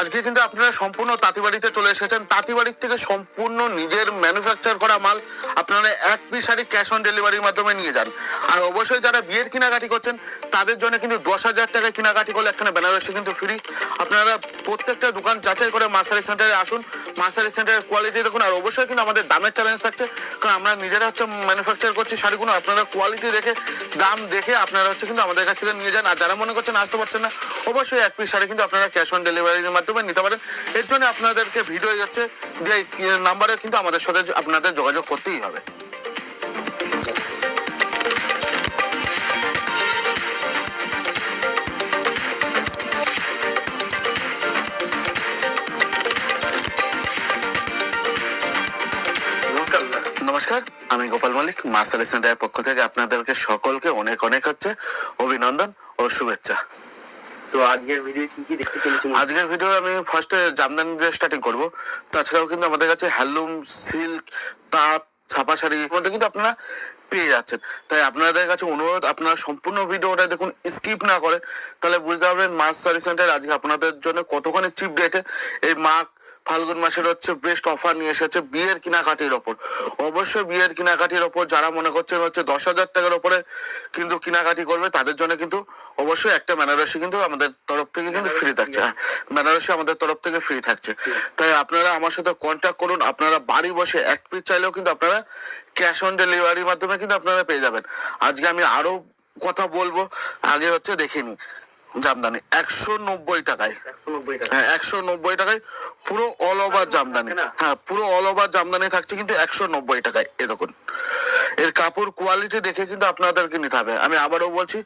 আজকে কিন্তু আপনারা সম্পূর্ণ তাঁতিবাড়িতে চলে এসেছেন। তাঁতিবাড়ির থেকে সম্পূর্ণ নিজের ম্যানুফ্যাকচার করা মাল আপনারা এক পিস শাড়ি ক্যাশ অন ডেলিভারির মাধ্যমে নিয়ে যান। আর অবশ্যই যারা বিয়ের কেনাকাটি করছেন, তাদের জন্য কিন্তু দশ হাজার টাকায় কেনাকাটি করলে একখানে বেনারসি কিন্তু ফ্রি আপনারা প্রত্যেকটা দোকান যাচাই করে মার্সারি সেন্টারে আসুন। মার্সারি সেন্টারের কোয়ালিটি দেখুন, আর অবশ্যই কিন্তু আমাদের দামের চ্যালেঞ্জ থাকছে। কারণ আমরা নিজেরা হচ্ছে ম্যানুফ্যাকচার করছি শাড়িগুলো, আপনারা কোয়ালিটি দেখে, দাম দেখে আপনারা হচ্ছে কিন্তু আমাদের কাছ থেকে নিয়ে যান। আর যারা মনে করছেন আসতে পারছেন না, অবশ্যই এক পিস শাড়ি কিন্তু আপনারা ক্যাশ অন ডেলিভারির মাধ্যমে নিতে পারেন। এর জন্য আপনাদেরকে ভিডিও যাচ্ছে। যে স্ক্রিনের নাম্বারে কিন্তু আমাদের সাথে আপনাদের যোগাযোগ করতেই হবে। নমস্কার। আমি গোপাল মালিক মার্সারি সেন্টারের পক্ষ থেকে আপনাদেরকে সকলকে অনেক অনেক হচ্ছে অভিনন্দন ও শুভেচ্ছা। তো আজকের ভিডিও আজকের ভিডিও আমি ফার্স্টে জামদানি দিয়ে স্টার্টিং করব। তাছাড়াও কিন্তু আমাদের কাছে হ্যান্ডলুম সিল্ক তাঁত, ছাপা শাড়ি মধ্যে কিন্তু আপনারা পেয়ে যাচ্ছেন। তাই আপনাদের কাছে অনুরোধ, আপনারা সম্পূর্ণ ভিডিওটা দেখুন স্কিপ না করে। তাহলে বুঝতে পারবেন মাস সারি সেন্টার আজকে আপনাদের জন্য কতখানি চিপ রেটে এই মাঘ ফাল্গুন মাসের হচ্ছে বেস্ট অফার নিয়ে এসেছে বিয়ের কেনাকাটির ওপর। অবশ্যই বিয়ের কেনাকাটির ওপর যারা মনে করছেন হচ্ছে দশ হাজার টাকার ওপরে কিন্তু কেনাকাটি করবে তাদের জন্য কিন্তু অবশ্যই একটা বেনারসি কিন্তু আমাদের তরফ থেকে কিন্তু ফ্রি থাকছে। হ্যাঁ বেনারসি আমাদের তরফ থেকে ফ্রি থাকছে। তাই আপনারা আমার সাথে কন্ট্যাক্ট করুন আপনারা বাড়ি বসে এক পিস চাইলেও কিন্তু আপনারা ক্যাশ অন ডেলিভারির মাধ্যমে কিন্তু আপনারা পেয়ে যাবেন। আজকে আমি আরও কথা বলব আগে হচ্ছে দেখিনি জামদানি। একশো নব্বই টাকায়। একশো নব্বই হ্যাঁ একশো নব্বই টাকায় পুরো অল ওভার জামদানি। হ্যাঁ পুরো অল ওভার জামদানি থাকছে কিন্তু একশো নব্বই টাকায় এ দেখুন। এর কাপড় কোয়ালিটি দেখে কিন্তু আপনাদেরকে নিতে হবে। আমি আবারও বলছি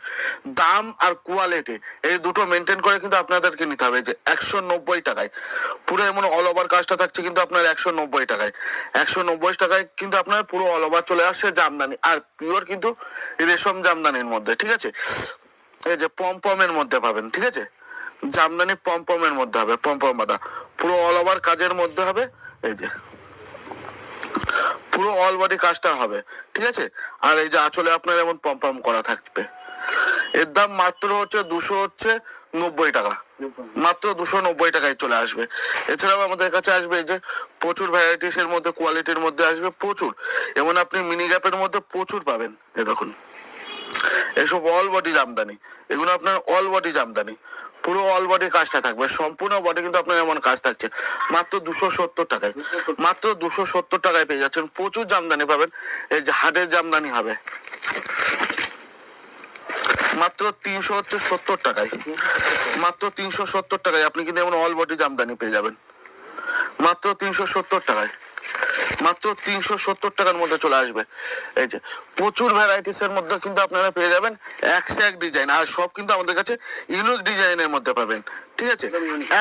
দাম আর কোয়ালিটি এই দুটো মেনটেন করে কিন্তু আপনাদেরকে নিতে হবে যে একশো নব্বই টাকায়। পুরো এমন অল ওভার কাজটা থাকছে কিন্তু আপনার একশো নব্বই টাকায়। একশো নব্বই টাকায় কিন্তু আপনার পুরো অল ওভার চলে আসছে জামদানি আর পিওর কিন্তু রেশম জামদানির মধ্যে ঠিক আছে? এই যে পমপমের মধ্যে পাবেন, ঠিক আছে? জামদানি পমপমের মধ্যে হবে, পমপম পুরো অল ওভার কাজের মধ্যে হবে, এই যে। পুরো অল বডি কাজটা হবে, ঠিক আছে? আর এই যে আঁচলে আপনার এমন পমপম করা থাকবে। এর দাম মাত্র হচ্ছে দুশো হচ্ছে নব্বই টাকা। মাত্র দুশো নব্বই টাকায় চলে আসবে। এছাড়াও আমাদের কাছে আসবে যে প্রচুর ভ্যারাইটিস এর মধ্যে কোয়ালিটির মধ্যে আসবে প্রচুর। এমন আপনি মিনি গ্যাপের মধ্যে প্রচুর পাবেন এ দেখুন। এসব অল বডি জামদানি। এগুলো আপনার অল বডি জামদানি। পুরো অল বডি কাজটা থাকবে। সম্পূর্ণ বডি কিন্তু আপনার এমন কাজ থাকছে। মাত্র দুশো সত্তর টাকায়। মাত্র দুশো সত্তর টাকায় পেয়ে যাচ্ছেন। প্রচুর জামদানি পাবেন। এই যে হাটের জামদানি হবে। মাত্র তিনশো হচ্ছে সত্তর টাকায়। মাত্র তিনশো সত্তর টাকায় আপনি কিন্তু এমন অল বডি জামদানি পেয়ে যাবেন। মাত্র তিনশো সত্তর টাকায়। মাত্র তিনশো সত্তর টাকার মধ্যে চলে আসবে। এই যে প্রচুর ভ্যারাইটিস এর মধ্যে কিন্তু আপনারা পেয়ে যাবেন একশো এক ডিজাইন আর সব কিন্তু আমাদের কাছে ইউনিক ডিজাইনের মধ্যে পাবেন। ঠিক আছে?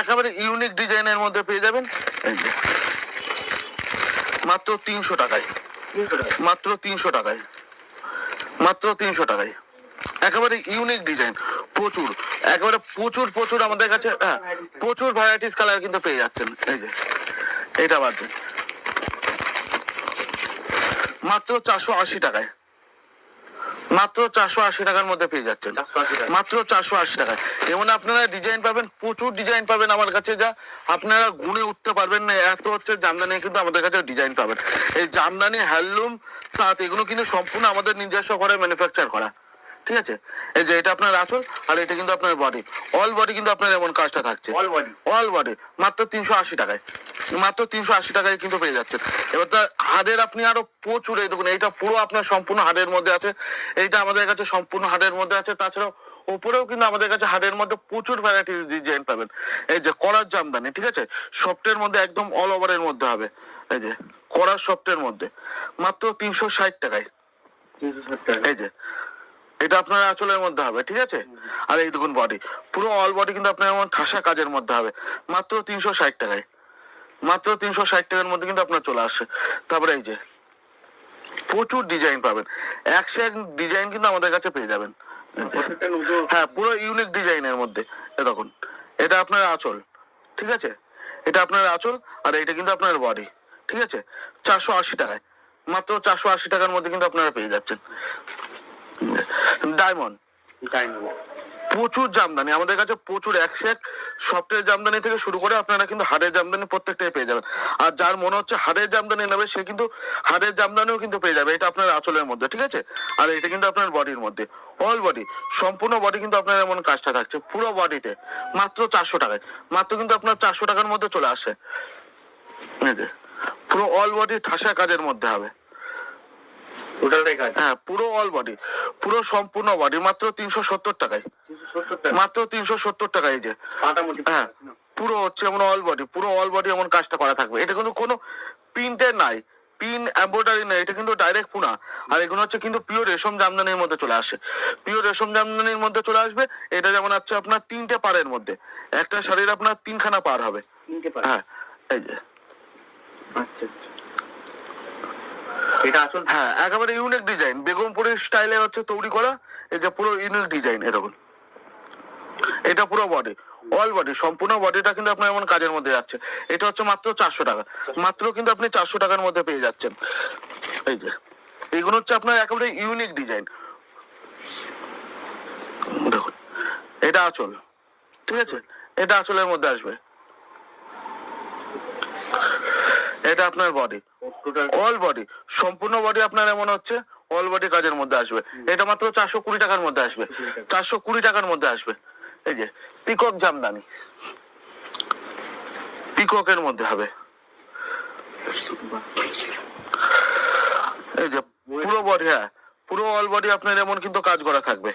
একেবারে ইউনিক ডিজাইনের মধ্যে পেয়ে যাবেন এই যে মাত্র তিনশো টাকায়। মাত্র তিনশো টাকায়। মাত্র তিনশো টাকায়। একেবারে ইউনিক ডিজাইন প্রচুর। একেবারে প্রচুর প্রচুর আমাদের কাছে হ্যাঁ প্রচুর ভ্যারাইটিস কালার কিন্তু পেয়ে যাচ্ছেন। এই যে এটা বাজছে মাত্র চারশো আশি টাকায়। মাত্র চারশো আশি টাকার মধ্যে পেয়ে যাচ্ছেন। মাত্র চারশো আশি টাকায়। এমন আপনারা ডিজাইন পাবেন প্রচুর ডিজাইন পাবেন আমার কাছে যা আপনারা গুনে উঠতে পারবেন না। এত হচ্ছে জামদানি কিন্তু আমাদের কাছে ডিজাইন পাবেন। এই জামদানি হ্যান্ডলুম তাঁত এগুলো কিন্তু সম্পূর্ণ আমাদের নিজস্ব করে ম্যানুফ্যাকচার করা। ঠিক আছে? এই যে এটা আপনার আঁচল আর এটা কিন্তু আপনার বডি অল বডি কিন্তু আপনার এমন কাজটা থাকছে। অল বডি অল বডি মাত্র তিনশো আশি টাকায়। মাত্র তিনশো আশি টাকায় কিন্তু পেয়ে যাচ্ছেন। এবার তার হাড়ের আপনি আরও প্রচুর এই দেখুন এইটা পুরো আপনার সম্পূর্ণ হাড়ের মধ্যে আছে। এইটা আমাদের কাছে সম্পূর্ণ হাড়ের মধ্যে আছে। তাছাড়াও উপরেও কিন্তু আমাদের কাছে হাড়ের মধ্যে প্রচুর ভ্যারাইটিস ডিজাইন পাবেন। এই যে করার জামদানি ঠিক আছে? সফটের মধ্যে একদম অল ওভারের মধ্যে হবে। এই যে করার সফটের মধ্যে। মাত্র তিনশো ষাট টাকায়। এই যে এটা আপনার আঁচলের মধ্যে হবে ঠিক আছে? আর এই দেখুন বডি পুরো অল বডি কিন্তু আপনার এমন ঠাসা কাজের মধ্যে হবে মাত্র তিনশো ষাট টাকায়। মাত্র তিনশো ষাট টাকার মধ্যে কিন্তু আপনার চলে আসছে। তারপরে এই যে প্রচুর ডিজাইন পাবেন। একশো এক ডিজাইন কিন্তু আমাদের কাছে পেয়ে যাবেন। হ্যাঁ পুরো ইউনিক ডিজাইনের মধ্যে। দেখুন এটা আপনার আঁচল ঠিক আছে? এটা আপনার আঁচল আর এটা কিন্তু আপনার বডি ঠিক আছে? চারশো আশি টাকায়। মাত্র চারশো আশি টাকার মধ্যে কিন্তু আপনারা পেয়ে যাচ্ছেন। ডায়মন্ড তাই প্রচুর জামদানি। আমাদের কাছে প্রচুর এক সফটওয়্যার জামদানি থেকে শুরু করে আপনারা কিন্তু হাড়ের জামদানি প্রত্যেকটাই পেয়ে যাবেন। আর যার মনে হচ্ছে হাড়ের জামদানি নেবে সে কিন্তু হাড়ের জামদানিও কিন্তু পেয়ে যাবে। এটা আপনার আঁচলের মধ্যে ঠিক আছে? আর এটা কিন্তু আপনার বডির মধ্যে। অল বডি সম্পূর্ণ বডি কিন্তু আপনার এমন কাজটা থাকছে। পুরো বডিতে মাত্র চারশো টাকায়। মাত্র কিন্তু আপনার চারশো টাকার মধ্যে চলে আসে। পুরো অল বডি ঠাসা কাজের মধ্যে হবে। টোটালটাই কাজ হ্যাঁ পুরো অল বডি পুরো সম্পূর্ণ বডি মাত্র তিনশো সত্তর টাকায়। মাত্র তিনশো সত্তর টাকা এই যে। হ্যাঁ পুরো হচ্ছে এমন অল বডি পুরো অল বডি এমন কাজটা করা থাকবে। এটা কিন্তু কোনো প্রিন্টের নাই। পিন এম্ব্রয়ডারি এটা কিন্তু ডাইরেক্ট পুনা। আর এগুলো হচ্ছে কিন্তু পিওর রেশম জামদানির মধ্যে চলে আসে। পিওর রেশম জামদানির মধ্যে চলে আসবে এটা যেমন হচ্ছে আপনার তিনটে পাড়ের মধ্যে। একটা শাড়ির আপনার তিনখানা পার হবে। হ্যাঁ এই যে। আচ্ছা। এটা আসল হ্যাঁ একেবারে ইউনিক ডিজাইন বেগমপুরের স্টাইলে হচ্ছে তৈরি করা যে পুরো ইউনিক ডিজাইন এ দেখুন। এটা পুরো বডি অল বডি সম্পূর্ণ বডিটা কিন্তু আপনার এমন কাজের মধ্যে যাচ্ছে। এটা হচ্ছে মাত্র চারশো টাকা। মাত্র কিন্তু আপনি চারশো টাকার মধ্যে পেয়ে যাচ্ছেন। এই যে এইগুলো হচ্ছে আপনার একেবারে ইউনিক ডিজাইন এটা আঁচল, ঠিক আছে? এটা আঁচলের মধ্যে আসবে। এটা আপনার বডি অল বডি সম্পূর্ণ বডি আপনার এমন হচ্ছে অল বডি কাজের মধ্যে আসবে। এটা মাত্র চারশো কুড়ি টাকার মধ্যে আসবে। চারশো কুড়ি টাকার মধ্যে আসবে। এই যে পিকক জামদানি। পিককের মধ্যে হবে। এই যে পুরো বডি হ্যাঁ পুরো অল বডি আপনার এমন কিন্তু কাজ করা থাকবে।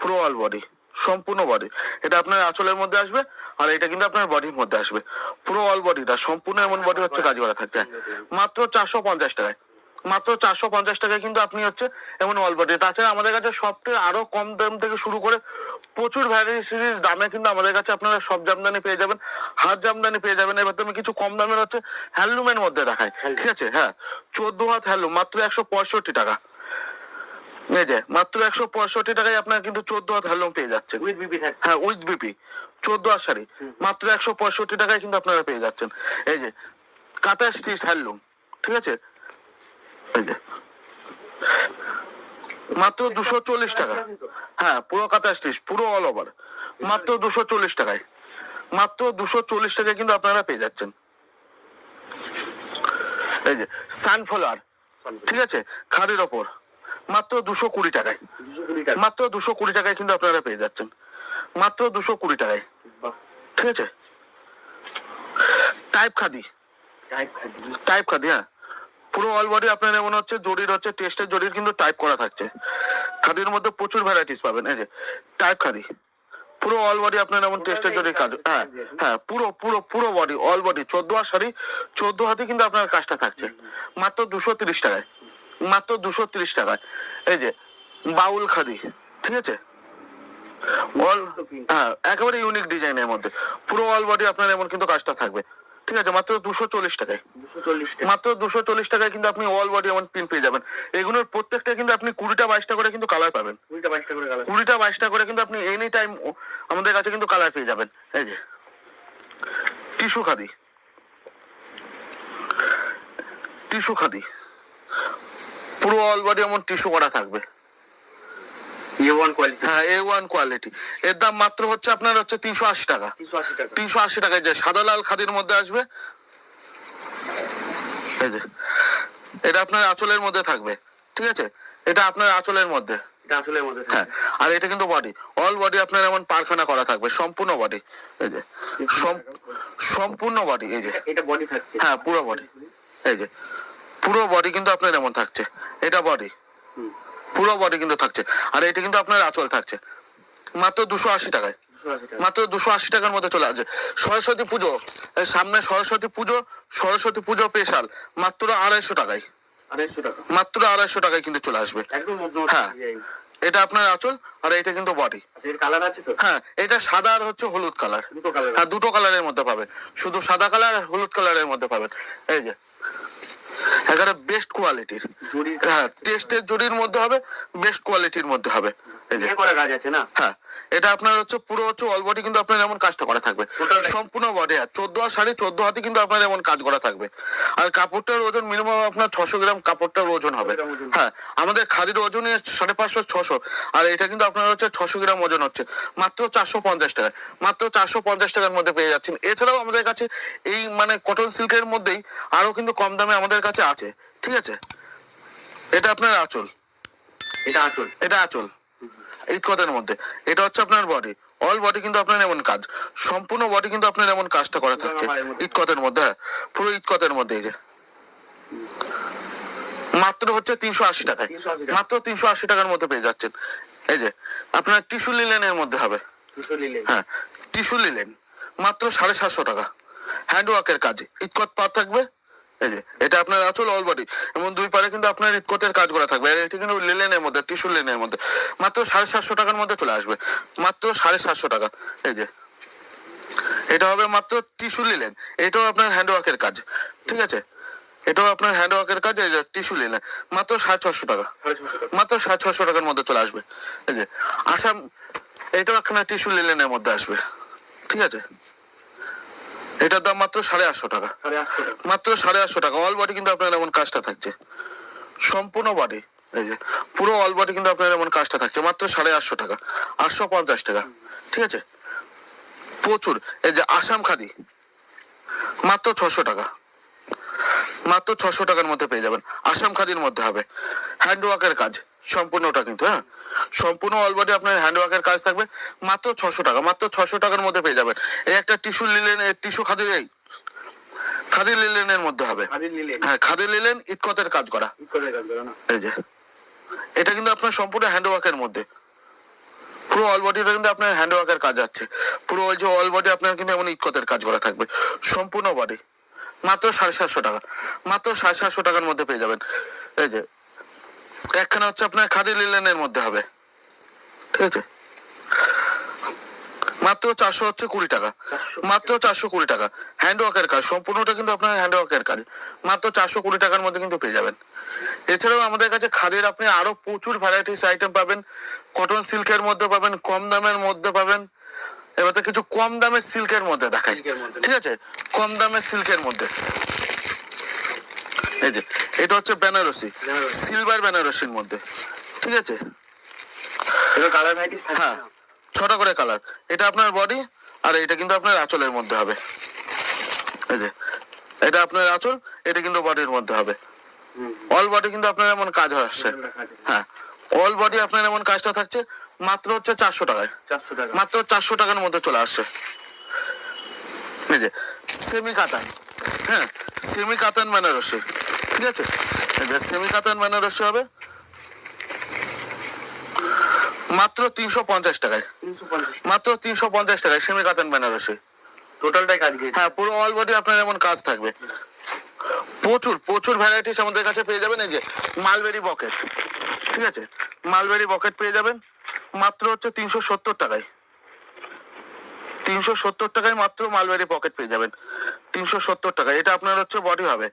পুরো অল বডি সম্পূর্ণ বডি এটা আপনার আঁচলের মধ্যে আসবে আর এটা কিন্তু আপনার বডির মধ্যে আসবে। পুরো অল বডিটা সম্পূর্ণ এমন বডি হচ্ছে কাজ করা থাকছে মাত্র চারশো পঞ্চাশ টাকায়। মাত্র চারশো পঞ্চাশ টাকায় কিন্তু আপনি হচ্ছে এমন অল বডি তাছাড়া আমাদের কাছে সবচেয়ে আরও কম দাম থেকে শুরু করে প্রচুর ভ্যারাইটিস দামে কিন্তু আমাদের কাছে আপনারা সব জামদানি পেয়ে যাবেন হাত জামদানি পেয়ে যাবেন। এবার তুমি কিছু কম দামের হচ্ছে হ্যান্ডলুমের মধ্যে দেখায় ঠিক আছে? হ্যাঁ চোদ্দ হাত হ্যান্ডলুম মাত্র একশো পঁয়ষট্টি টাকা। এই যে মাত্র একশো পঁয়ষট্টি টাকায় আপনার কিন্তু চোদ্দ হাত হ্যান্ডলুম পেয়ে যাচ্ছেন। উইথ বিপি হ্যাঁ উইথ বিপি চোদ্দ হাত শাড়ি। মাত্র একশো পঁয়ষট্টি টাকায় কিন্তু আপনারা পেয়ে যাচ্ছেন। এই যে কাঁথা স্টিচ হ্যান্ডলুম ঠিক আছে? এই যে মাত্র দুশো চল্লিশ টাকা। হ্যাঁ পুরো কাঁথা স্টিচ পুরো অল ওভার মাত্র দুশো চল্লিশ টাকায়। মাত্র দুশো চল্লিশ টাকায় কিন্তু আপনারা পেয়ে যাচ্ছেন। এই যে সানফ্লাওয়ার ঠিক আছে? খাদির ওপর। মাত্র দুশো কুড়ি টাকায়। মাত্র দুশো কুড়ি টাকায় কিন্তু আপনারা পেয়ে যাচ্ছেন। মাত্র দুশো কুড়ি টাকায়। ঠিক আছে? টাইপ খাদি। টাইপ খাদি। হ্যাঁ। পুরো অল বডি আপনার মনে হচ্ছে জরির হচ্ছে টেস্টের জরির কিন্তু টাইপ করা থাকছে। খাদির মধ্যে প্রচুর ভ্যারাইটিস পাবেন এই যে টাইপ খাদি। পুরো অল বডি আপনার এমন টেস্টের জরির কাজ হ্যাঁ হ্যাঁ পুরো পুরো পুরো বডি অল বডি চোদ্দ আর শাড়ি চোদ্দ হাতে কিন্তু আপনার কাজটা থাকছে। মাত্র দুশো তিরিশ টাকায়। মাত্র দুশো তিরিশ টাকায় এই যে বাউল খাদি ঠিক আছে? অল হ্যাঁ একেবারে ইউনিক ডিজাইনের মধ্যে। পুরো অল বডি আপনার এমন কিন্তু কাজটা থাকবে। ঠিক আছে মাত্র দুশো চল্লিশ টাকায়। মাত্র দুশো চল্লিশ টাকায় কিন্তু আপনি অল বডি এমন পিন পেয়ে যাবেন। এগুলোর প্রত্যেকটা কিন্তু আপনি কুড়িটা বাইশটা করে কিন্তু কালার পাবেন। কুড়িটা বাইশটা করে কুড়িটা বাইশটা করে কিন্তু আপনি এনি টাইম আমাদের কাছে কিন্তু কালার পেয়ে যাবেন। এই যে টিস্যু খাদি। টিস্যু খাদি। পুরো অল বডি এমন টিস্যু করা থাকবে। ওয়ান কোয়ালিটি হ্যাঁ এ ওয়ান কোয়ালিটি এর দাম মাত্র হচ্ছে আপনার হচ্ছে তিনশো আশি টাকা। তিনশো আশি টাকায় যে সাদা লাল খাদির মধ্যে আসবে এই যে এটা আপনার আঁচলের মধ্যে থাকবে ঠিক আছে? এটা আপনার আঁচলের মধ্যে। এটা আসলে মধ্যে হ্যাঁ আর এটা কিন্তু বডি অল বডি আপনার এমন পারখানা করা থাকবে সম্পূর্ণ বডি এই যে সম্পূর্ণ বডি এই যে। এটা বডি থাকছে। হ্যাঁ পুরো বডি এই যে। পুরো বডি কিন্তু আপনার এমন থাকছে। এটা বডি পুরো বডি কিন্তু থাকছে। আর এটা কিন্তু আপনার আঁচল থাকছে। মাত্র দুশো আশি টাকায়। মাত্র দুশো আশি টাকার মধ্যে চলে আসছে। সরস্বতী পুজো সামনে সরস্বতী পুজো সরস্বতী পুজো স্পেশাল মাত্র আড়াইশো টাকায়। মাত্র আড়াইশো টাকায় কিন্তু চলে আসবে। হ্যাঁ। এটা আপনার আঁচল আর এটা কিন্তু বডি আচ্ছা কালার আছে তো? হ্যাঁ এটা সাদা আর হচ্ছে হলুদ কালার হ্যাঁ দুটো কালারের মধ্যে পাবেন। শুধু সাদা কালার আর হলুদ কালারের মধ্যে পাবেন। এই যে এখানে বেস্ট কোয়ালিটির হ্যাঁ টেস্টের জুড়ির মধ্যে হবে বেস্ট কোয়ালিটির মধ্যে হবে। এই যে। করা কাজ আছে না? হ্যাঁ। এটা আপনার হচ্ছে পুরো হচ্ছে অল বডি কিন্তু আপনার এমন কাজটা করা থাকবে। সম্পূর্ণ বডি আর চোদ্দ আর শাড়ি চোদ্দ হাতে কিন্তু আপনার এমন কাজ করা থাকবে। আর কাপড়টার ওজন মিনিমাম আপনার ছশো গ্রাম কাপড়টার ওজন হবে। হ্যাঁ আমাদের খাদির ওজনে সাড়ে পাঁচশো ছশো। আর এটা কিন্তু আপনার হচ্ছে ছশো গ্রাম ওজন হচ্ছে। মাত্র চারশো পঞ্চাশ টাকা। মাত্র চারশো পঞ্চাশ টাকার মধ্যে পেয়ে যাচ্ছেন। এছাড়াও আমাদের কাছে এই মানে কটন সিল্কের মধ্যেই আরও কিন্তু কম দামে আমাদের কাছে আছে। ঠিক আছে? এটা আপনার আঁচল। এটা আঁচল। এটা আঁচল। ঈদ কতের মধ্যে। এটা হচ্ছে আপনার বডি অল বডি কিন্তু আপনার এমন কাজ। সম্পূর্ণ বডি কিন্তু আপনার এমন কাজটা করা থাকছে। এর মধ্যে। হ্যাঁ। পুরো ঈদ কতের মধ্যে এই যে। মাত্র হচ্ছে তিনশো আশি টাকায়। মাত্র তিনশো আশি টাকার মধ্যে পেয়ে যাচ্ছেন। এই যে আপনার টিস্যু লিলেনের মধ্যে হবে। হ্যাঁ টিস্যু লিলেন মাত্র সাড়ে সাতশো টাকা। হ্যান্ড ওয়ার্কের কাজ ইটকত পা থাকবে? এই যে এটা আপনার আচল অল বডি এবং দুই পারে কিন্তু আপনার ইটকতের কাজ করা থাকবে। আর এটা কিন্তু লিলেনের মধ্যে টিস্যু লিলেনের মধ্যে। মাত্র সাড়ে সাতশো টাকার মধ্যে চলে আসবে। মাত্র সাড়ে সাতশো টাকা। এই যে এটা হবে মাত্র টিস্যু লিলেন এটাও আপনার হ্যান্ড ওয়ার্কের কাজ ঠিক আছে? এটাও আপনার হ্যান্ড ওয়ার্কের কাজ এই যে টিস্যু লিলেন মাত্র সাড়ে ছশো টাকা। সাড়ে ছশো টাকা। মাত্র সাড়ে ছশো টাকার মধ্যে চলে আসবে। এই যে আসাম এটাও একখানা টিস্যু লিলেনের মধ্যে আসবে। ঠিক আছে? এটার দাম মাত্র সাড়ে আটশো টাকা। মাত্র সাড়ে আটশো টাকা। অল বডি কিন্তু আপনার এমন কাজটা থাকছে। সম্পূর্ণ বডি এই যে পুরো অল বডি কিন্তু আপনার এমন কাজটা থাকছে। মাত্র সাড়ে আটশো টাকা। আটশো পঞ্চাশ টাকা। ঠিক আছে? প্রচুর। এই যে আসাম খাদি। মাত্র ছশো টাকা। মাত্র ছশো টাকার মধ্যে পেয়ে যাবেন। আসাম খাদির মধ্যে হবে। হ্যান্ডওয়ার্কের কাজ। সম্পূর্ণটা কিন্তু হ্যাঁ? সম্পূর্ণ অলবডি আপনার হ্যান্ড ওয়ার্কের কাজ থাকবে। মাত্র ছশো টাকা মাত্র ছশো টাকার মধ্যে পেয়ে যাবেন। এই একটা টিস্যু লিলেন টিস্যু খাদির এই খাদি লিলেনের মধ্যে হবে। হ্যাঁ খাদি লিলেন ইটকতের কাজ করা। এই যে এটা কিন্তু আপনার সম্পূর্ণ হ্যান্ড ওয়ার্কের মধ্যে। পুরো অল বডিটা কিন্তু আপনার হ্যান্ড ওয়ার্কের কাজ আছে। পুরো ওই যে অল বডি আপনার কিন্তু এমন ইটকতের কাজ করা থাকবে। সম্পূর্ণ বডি মাত্র সাড়ে সাতশো টাকা। মাত্র সাড়ে সাতশো টাকার মধ্যে পেয়ে যাবেন। এই যে একখানা হচ্ছে আপনার খাদি লিলেনের মধ্যে হবে। ঠিক আছে? মাত্র চারশো হচ্ছে কুড়ি টাকা। মাত্র চারশো কুড়ি টাকা। হ্যান্ড ওয়ার্কের কাজ সম্পূর্ণটা কিন্তু আপনার হ্যান্ড ওয়ার্কের কাজ। মাত্র চারশো কুড়ি টাকার মধ্যে কিন্তু পেয়ে যাবেন। এছাড়াও আমাদের কাছে খাদের আপনি আরও প্রচুর ভ্যারাইটিস আইটেম পাবেন। কটন সিল্কের মধ্যে পাবেন কম দামের মধ্যে পাবেন। এবার তো কিছু কম দামের সিল্কের মধ্যে দেখাই। ঠিক আছে? কম দামের সিল্কের মধ্যে। এই যে এটা হচ্ছে বেনারসি। বেনারসি। সিলভার বেনারসির মধ্যে। ঠিক আছে? এটা কালার ভ্যারাইটিস থাকে হ্যাঁ ছটা করে কালার এটা আপনার বডি আর এটা কিন্তু আপনার আঁচলের মধ্যে হবে। এই যে এটা আপনার আঁচল এটা কিন্তু বডির মধ্যে হবে। অল বডি কিন্তু আপনার এমন কাজ হয়ে আসছে। হ্যাঁ অল বডি আপনার এমন কাজটা থাকছে মাত্র হচ্ছে চারশো টাকায়। চারশো টাকা। মাত্র চারশো টাকার মধ্যে চলে আসছে। এই যে সেমি কাতান হ্যাঁ সেমি কাতান বেনারসি ঠিক আছে? সেমি কাতান বেনারসি হবে মাত্র তিনশো পঞ্চাশ টাকায়। মাত্র তিনশো পঞ্চাশ টাকায় সেমি কাতান বেনারসি টোটালটাই কাজ হ্যাঁ পুরো অল বডি আপনার এমন কাজ থাকবে। প্রচুর প্রচুর ভ্যারাইটিস আমাদের কাছে পেয়ে যাবেন। এই যে মালবেরি বকেট ঠিক আছে? মালবেরি বকেট পেয়ে যাবেন। মাত্র হচ্ছে তিনশো সত্তর টাকায়। তিনশো সত্তর টাকায় মাত্র মালবেরি পকেট পেয়ে যাবেন। তিনশো সত্তর টাকা এটা আপনার হচ্ছে বডি হবে।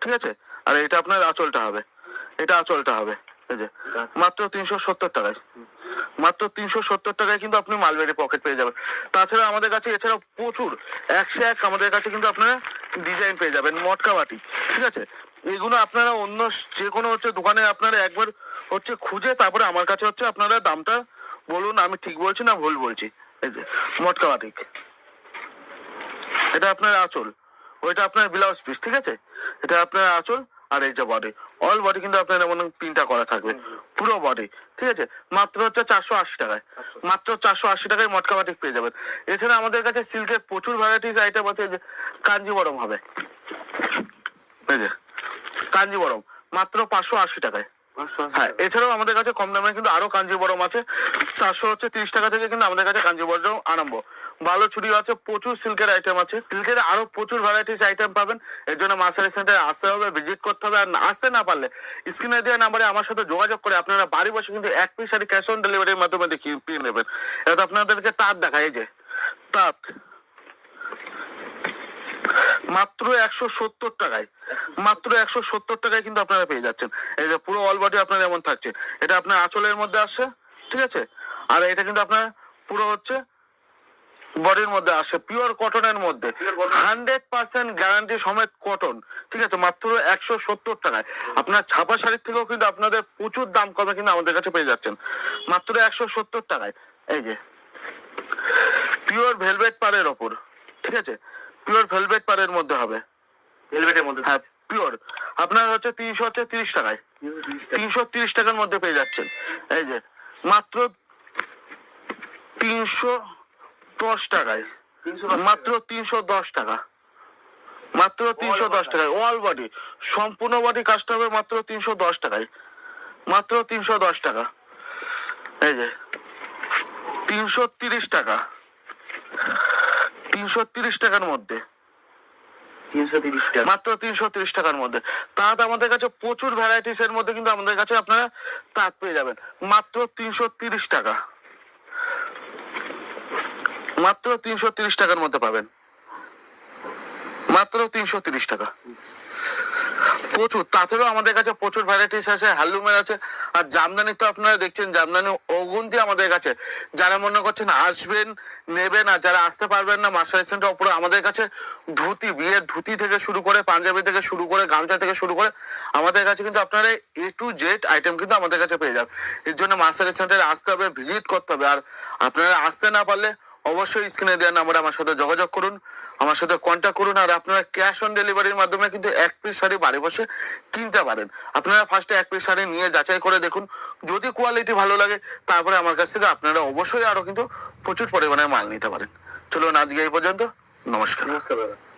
ঠিক আছে? আর এটা আপনার আঁচলটা হবে। এটা আঁচলটা হবে। এই যে, মাত্র তিনশো সত্তর টাকায়। মাত্র তিনশো সত্তর টাকায় কিন্তু আপনি মালবেরি পকেট পেয়ে যাবেন। তাছাড়া আমাদের কাছে এছাড়া প্রচুর, একশো এক আমাদের কাছে কিন্তু আপনারা ডিজাইন পেয়ে যাবেন, মটকা বাটি, ঠিক আছে? এগুলো আপনারা অন্য যে কোনো হচ্ছে দোকানে আপনারা একবার হচ্ছে খুঁজে, তারপরে আমার কাছে হচ্ছে আপনারা দামটা বলুন, আমি ঠিক বলছি না ভুল বলছি। এই যে, মটকা বাটিক এটা আপনার আঁচল, ওইটা আপনার ব্লাউজ পিস ঠিক আছে? এটা আপনার আঁচল, আর এই যে বডি অল বডি কিন্তু আপনার এমন প্রিন্টটা করা থাকবে। পুরো বডি ঠিক আছে? মাত্র হচ্ছে চারশো আশি টাকায়। মাত্র চারশো আশি টাকায় মটকা বাটিক পেয়ে যাবেন। এছাড়া আমাদের কাছে সিল্কের প্রচুর ভ্যারাইটিস আইটেম আছে যে কাঞ্জিবরম হবে। কাঞ্জিবরম মাত্র পাঁচশো আশি টাকায়। হ্যাঁ এছাড়াও আমাদের কাছে কম দামে কিন্তু আরও কাঞ্জিবরম আছে। চারশো হচ্ছে তিরিশ টাকা থেকে কিন্তু আমাদের কাছে কাঞ্জিবরম আরম্ভ। ভালো ছুরি আছে, প্রচুর সিল্কের আইটেম আছে। সিল্কের আরও প্রচুর ভ্যারাইটিস আইটেম পাবেন। এর জন্য মাসারি সেন্টারে আসতে হবে ভিজিট করতে হবে। আর আসতে না পারলে স্ক্রিনে দেওয়া নাম্বারে আমার সাথে যোগাযোগ করে আপনারা বাড়ি বসে কিন্তু এক পিস শাড়ি ক্যাশ অন ডেলিভারির মাধ্যমে দেখিয়ে নেবেন। এটা আপনাদেরকে তাঁত দেখায়, এই যে, তাঁত। মাত্র একশো সত্তর টাকায়। মাত্র একশো সত্তর টাকায় কিন্তু আপনারা পেয়ে যাচ্ছেন। এই যে পুরো অল বডি আপনার এমন থাকছে। এটা আপনার আঁচলের মধ্যে আসছে ঠিক আছে? আর এটা কিন্তু আপনার পুরো হচ্ছে বডির মধ্যে আসে পিওর কটনের মধ্যে। হান্ড্রেড পার্সেন্ট গ্যারান্টি সমেত কটন ঠিক আছে? মাত্র একশো সত্তর টাকায়। আপনার ছাপা শাড়ির থেকেও কিন্তু আপনাদের প্রচুর দাম কমে কিন্তু আমাদের কাছে পেয়ে যাচ্ছেন। মাত্র একশো সত্তর টাকায়। এই যে পিওর ভেলভেট পাড়ের ওপর ঠিক আছে? পিওর ভেলভেট পাড়ের মধ্যে হবে। ভেলভেটের মধ্যে? হ্যাঁ পিওর আপনার হচ্ছে তিনশো হচ্ছে তিরিশ টাকায়। তিনশো তিরিশ টাকার মধ্যে পেয়ে যাচ্ছেন। এই যে মাত্র তিনশো দশ টাকায়। মাত্র তিনশো দশ টাকা। মাত্র তিনশো দশ টাকায়। অল বডি সম্পূর্ণ বডি কাজটা হবে মাত্র তিনশো দশ টাকায়। মাত্র তিনশো দশ টাকা। এই যে তিনশো তিরিশ টাকা। তিনশো তিরিশ টাকার মধ্যে। মাত্র তিনশো তিরিশ টাকার মধ্যে। তাঁত আমাদের কাছে প্রচুর ভ্যারাইটিস এর মধ্যে কিন্তু আমাদের কাছে আপনারা তাঁত পেয়ে যাবেন। মাত্র তিনশো তিরিশ টাকা। মাত্র তিনশো তিরিশ টাকার মধ্যে পাবেন। মাত্র তিনশো তিরিশ টাকা। প্রচুর তাঁতেরও আমাদের কাছে প্রচুর ভ্যারাইটিস আছে হ্যালুমের আছে, আর জামদানি তো আপনারা দেখছেন, জামদানি অগুন্তি আমাদের কাছে। যারা মনে করছেন আসবেন, নেবেন, আর যারা আসতে পারবেন না, মাস্টার সেন্টার আমাদের কাছে ধুতি, বিয়ের ধুতি থেকে শুরু করে, পাঞ্জাবি থেকে শুরু করে, গামছা থেকে শুরু করে, আমাদের কাছে কিন্তু আপনারা এ টু জেড আইটেম কিন্তু আমাদের কাছে পেয়ে যাবেন। এর জন্য মাস্টার সেন্টারে আসতে হবে ভিজিট করতে হবে, আর আপনারা আসতে না পারলে অবশ্যই স্ক্রিনে দেওয়া নাম্বারে আমার সাথে যোগাযোগ করুন, আমার সাথে কন্ট্যাক্ট করুন, আর আপনারা ক্যাশ অন ডেলিভারির মাধ্যমে কিন্তু এক পিস শাড়ি বাড়ি বসে কিনতে পারেন। আপনারা ফার্স্টে এক পিস শাড়ি নিয়ে যাচাই করে দেখুন, যদি কোয়ালিটি ভালো লাগে, তারপরে আমার কাছ থেকে আপনারা অবশ্যই আরও কিন্তু প্রচুর পরিমাণে মাল নিতে পারেন। চলুন আজকে এই পর্যন্ত, নমস্কার। নমস্কার দাদা।